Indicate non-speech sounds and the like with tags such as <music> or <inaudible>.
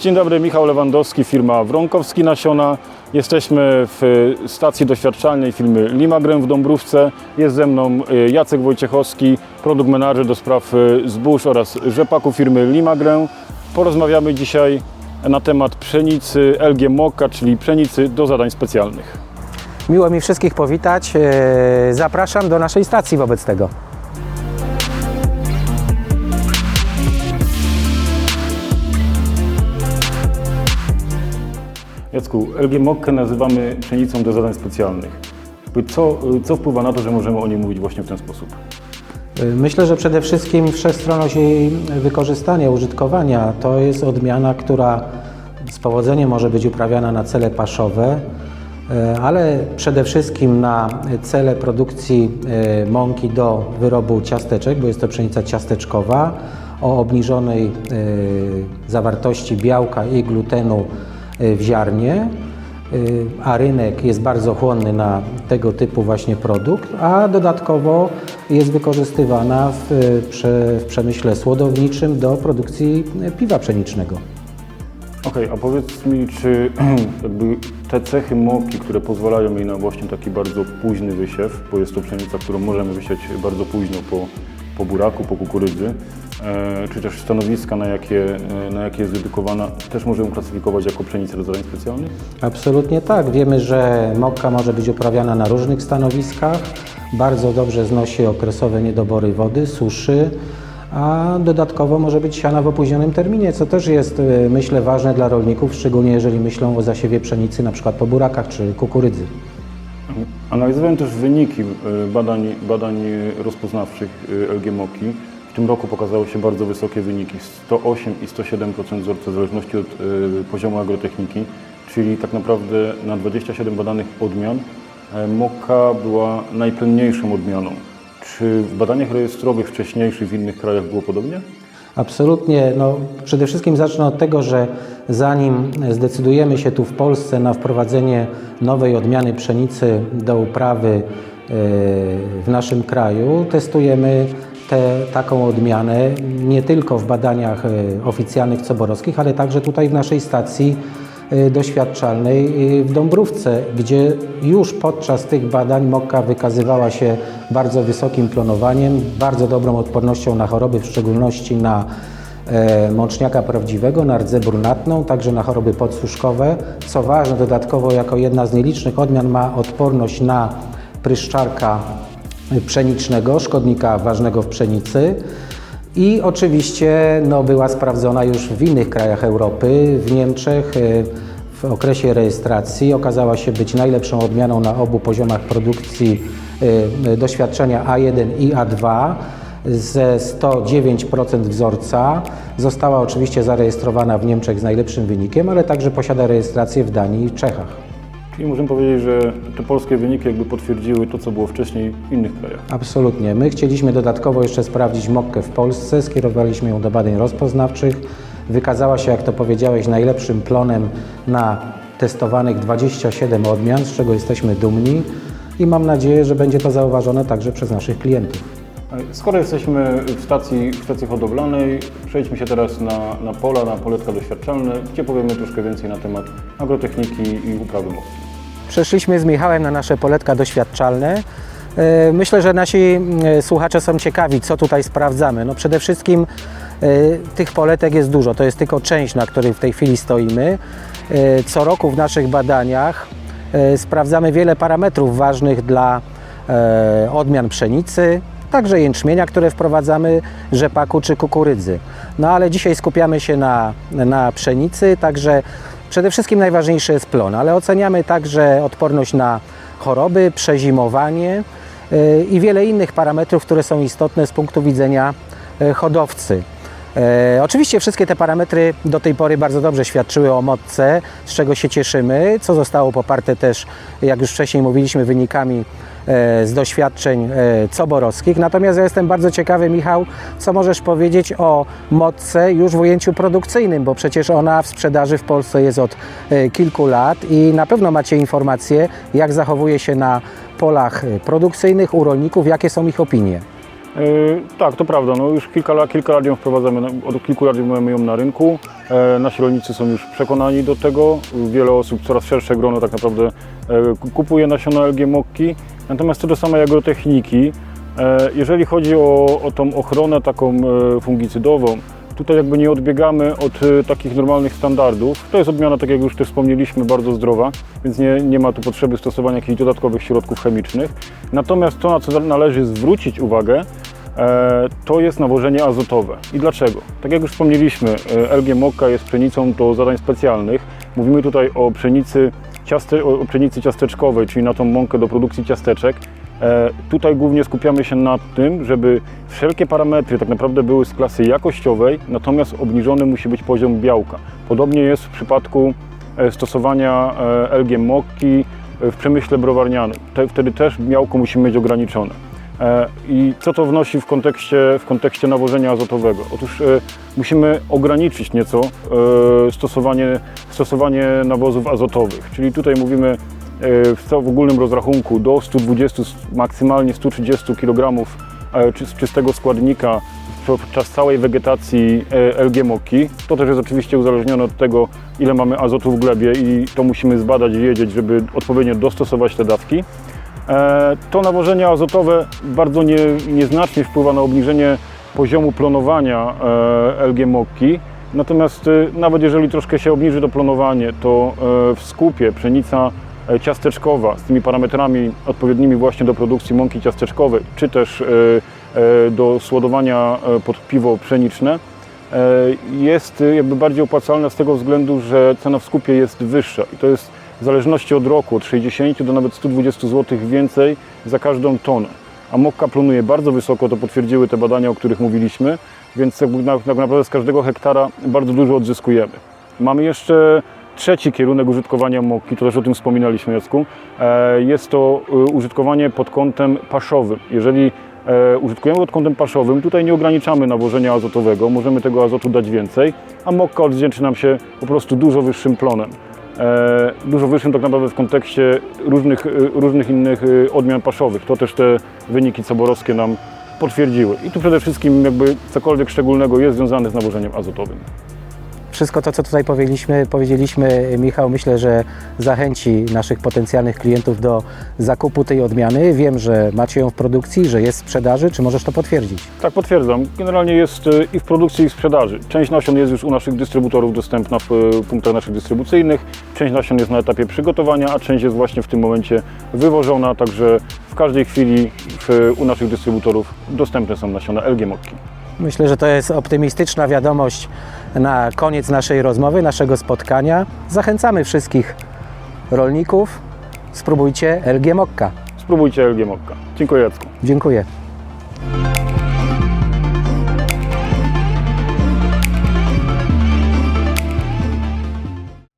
Dzień dobry, Michał Lewandowski, firma Wronkowski Nasiona. Jesteśmy w stacji doświadczalnej firmy Limagrem w Dąbrówce. Jest ze mną y, Jacek Wojciechowski, produkt menadżer do spraw y, zbóż oraz rzepaku firmy Limagrem. Porozmawiamy dzisiaj na temat pszenicy LG Mokka, czyli pszenicy do zadań specjalnych. Miło mi wszystkich powitać. E, Zapraszam do naszej stacji wobec tego. Jacku, LG Mokkę nazywamy pszenicą do zadań specjalnych. Co, co wpływa na to, że możemy o niej mówić właśnie w ten sposób? Myślę, że przede wszystkim wszechstronność jej wykorzystania, użytkowania to jest odmiana, która z powodzeniem może być uprawiana na cele paszowe, e, ale przede wszystkim na cele produkcji e, mąki do wyrobu ciasteczek, bo jest to pszenica ciasteczkowa o obniżonej e, zawartości białka i glutenu w ziarnie. Y, a rynek jest bardzo chłonny na tego typu właśnie produkt, a dodatkowo jest wykorzystywana w, y, w przemyśle słodowniczym do produkcji y, piwa pszenicznego. Okej, a powiedz mi, czy <clears throat> te cechy moki, które pozwalają jej na właśnie taki bardzo późny wysiew, bo jest to pszenica, którą możemy wysiać bardzo późno po, po buraku, po kukurydzy, e, czy też stanowiska, na jakie, e, na jakie jest dedykowana, też możemy klasyfikować jako pszenicę do zadań specjalnych? Absolutnie tak. Wiemy, że mokka może być uprawiana na różnych stanowiskach. Bardzo dobrze znosi okresowe niedobory wody, suszy, a dodatkowo może być siana w opóźnionym terminie, co też jest, y, myślę, ważne dla rolników, szczególnie jeżeli myślą o zasiewie pszenicy, na przykład po burakach czy kukurydzy. Analizowałem też wyniki e, badań, badań rozpoznawczych e, LG Moki. W tym roku pokazały się bardzo wysokie wyniki, 108 i 107% wzorca w zależności od e, poziomu agrotechniki, czyli tak naprawdę na 27 badanych odmian Mokka była najpłynniejszą odmianą. Czy w badaniach rejestrowych wcześniejszych w innych krajach było podobnie? Absolutnie. No, przede wszystkim zacznę od tego, że zanim zdecydujemy się tu w Polsce na wprowadzenie nowej odmiany pszenicy do uprawy e, w naszym kraju, testujemy tę taką odmianę nie tylko w badaniach e, oficjalnych coborowskich, ale także tutaj w naszej stacji doświadczalnej e, w Dąbrówce, gdzie już podczas tych badań mokka wykazywała się bardzo wysokim plonowaniem, bardzo dobrą odpornością na choroby, w szczególności na e, mączniaka prawdziwego, na rdzę brunatną, także na choroby podsuszkowe. Co ważne, dodatkowo jako jedna z nielicznych odmian ma odporność na pryszczarka pszenicznego, szkodnika ważnego w pszenicy. I oczywiście no, była sprawdzona już w innych krajach Europy, w Niemczech. e, W okresie rejestracji okazała się być najlepszą odmianą na obu poziomach produkcji e, doświadczenia A1 i A2 ze 109% wzorca. Została oczywiście zarejestrowana w Niemczech z najlepszym wynikiem, ale także posiada rejestrację w Danii i Czechach. Czyli możemy powiedzieć, że te polskie wyniki jakby potwierdziły to, co było wcześniej w innych krajach. Absolutnie. My chcieliśmy dodatkowo jeszcze sprawdzić mokkę w Polsce. Skierowaliśmy ją do badań rozpoznawczych. Wykazała się, jak to powiedziałeś, najlepszym plonem na testowanych 27 odmian, z czego jesteśmy dumni i mam nadzieję, że będzie to zauważone także przez naszych klientów. Skoro jesteśmy w stacji, w stacji hodowlanej, przejdźmy się teraz na, na pola, na poletka doświadczalne, gdzie powiemy troszkę więcej na temat agrotechniki i uprawy mokki. Przeszliśmy z Michałem na nasze poletka doświadczalne. E, Myślę, że nasi e, słuchacze są ciekawi, co tutaj sprawdzamy. No przede wszystkim e, tych poletek jest dużo, to jest tylko część, na której w tej chwili stoimy. Co roku w naszych badaniach sprawdzamy wiele parametrów ważnych dla odmian pszenicy, także jęczmienia, które wprowadzamy, rzepaku czy kukurydzy. No ale dzisiaj skupiamy się na, na pszenicy, także przede wszystkim najważniejszy jest plon, ale oceniamy także odporność na choroby, przezimowanie y, i wiele innych parametrów, które są istotne z punktu widzenia y, hodowcy. E, oczywiście wszystkie te parametry do tej pory bardzo dobrze świadczyły o motce, z czego się cieszymy, co zostało poparte też, jak już wcześniej mówiliśmy, wynikami z doświadczeń e, coborowskich. Natomiast ja jestem bardzo ciekawy, Michał, co możesz powiedzieć o motce już w ujęciu produkcyjnym, bo przecież ona w sprzedaży w Polsce jest od e, kilku lat i na pewno macie informacje, jak zachowuje się na polach e, produkcyjnych u rolników, jakie są ich opinie. Yy, tak, to prawda. No już kilka, kilka lat ją wprowadzamy, od kilku lat mamy ją na rynku. E, nasi rolnicy są już przekonani do tego. Wiele osób, coraz szersze grono tak naprawdę e, ku- kupuje nasiona LG Mokki. Natomiast co do samej agrotechniki, e, jeżeli chodzi o, o tą ochronę taką e, fungicydową, tutaj jakby nie odbiegamy od e, takich normalnych standardów. To jest odmiana, tak jak już też wspomnieliśmy, bardzo zdrowa, więc nie, nie ma tu potrzeby stosowania jakichś dodatkowych środków chemicznych. Natomiast to, na co należy zwrócić uwagę, E, to jest nawożenie azotowe. I dlaczego? Tak jak już wspomnieliśmy, e, LG Mokka jest pszenicą do zadań specjalnych. Mówimy tutaj o pszenicy, ciaste, o pszenicy ciasteczkowej, czyli na tą mąkę do produkcji ciasteczek. E, Tutaj głównie skupiamy się na tym, żeby wszelkie parametry tak naprawdę były z klasy jakościowej, natomiast obniżony musi być poziom białka. Podobnie jest w przypadku e, stosowania e, LG Mokki w przemyśle browarnianym. Te- Wtedy też białko musi mieć ograniczone. E, I co to wnosi w kontekście, w kontekście nawożenia azotowego? Otóż e, musimy ograniczyć nieco e, stosowanie, stosowanie nawozów azotowych, czyli tutaj mówimy w, ogólnym rozrachunku do 120, maksymalnie 130 kg czy- czystego składnika podczas całej wegetacji LG Moki. To też jest oczywiście uzależnione od tego, ile mamy azotu w glebie i to musimy zbadać i wiedzieć, żeby odpowiednio dostosować te dawki. E, To nawożenie azotowe bardzo nie, nieznacznie wpływa na obniżenie poziomu plonowania e, LG Mokki. Natomiast e, nawet jeżeli troszkę się obniży to plonowanie, to e, w skupie pszenica ciasteczkowa z tymi parametrami odpowiednimi właśnie do produkcji mąki ciasteczkowej, czy też do słodowania pod piwo pszeniczne, jest e, jakby bardziej opłacalna z tego względu, że cena w skupie jest wyższa i to jest w zależności od roku od 60 do nawet 120 zł więcej za każdą tonę. A mokka plonuje bardzo wysoko, to potwierdziły te badania, o których mówiliśmy, więc na, tak naprawdę z każdego hektara bardzo dużo odzyskujemy. Mamy jeszcze trzeci kierunek użytkowania mokki, to też o tym wspominaliśmy Jacku. E, Jest to e, użytkowanie pod kątem paszowym. Jeżeli e, użytkujemy pod kątem paszowym, tutaj nie ograniczamy nawożenia azotowego, możemy tego azotu dać więcej, a mokka odwdzięczy nam się po prostu dużo wyższym plonem. E, Dużo wyższym tak naprawdę w kontekście różnych, e, różnych innych e, odmian paszowych. To też te wyniki coborowskie nam potwierdziły. I tu przede wszystkim jakby cokolwiek szczególnego jest związane z nawożeniem azotowym. Wszystko to, co tutaj powiedzieliśmy, powiedzieliśmy, Michał, myślę, że zachęci naszych potencjalnych klientów do zakupu tej odmiany. Wiem, że macie ją w produkcji, że jest w sprzedaży. Czy możesz to potwierdzić? Tak, potwierdzam. Generalnie jest e, i w produkcji, i w sprzedaży. Część nasion jest już u naszych dystrybutorów dostępna w e, punktach naszych dystrybucyjnych, część nasion jest na etapie przygotowania, a część jest właśnie w tym momencie wywożona, także w każdej chwili w, u naszych dystrybutorów dostępne są nasiona LG Mokki. Myślę, że to jest optymistyczna wiadomość na koniec naszej rozmowy, naszego spotkania. Zachęcamy wszystkich rolników. Spróbujcie LG Mokka. Spróbujcie LG Mokka. Dziękuję Jacku. Dziękuję.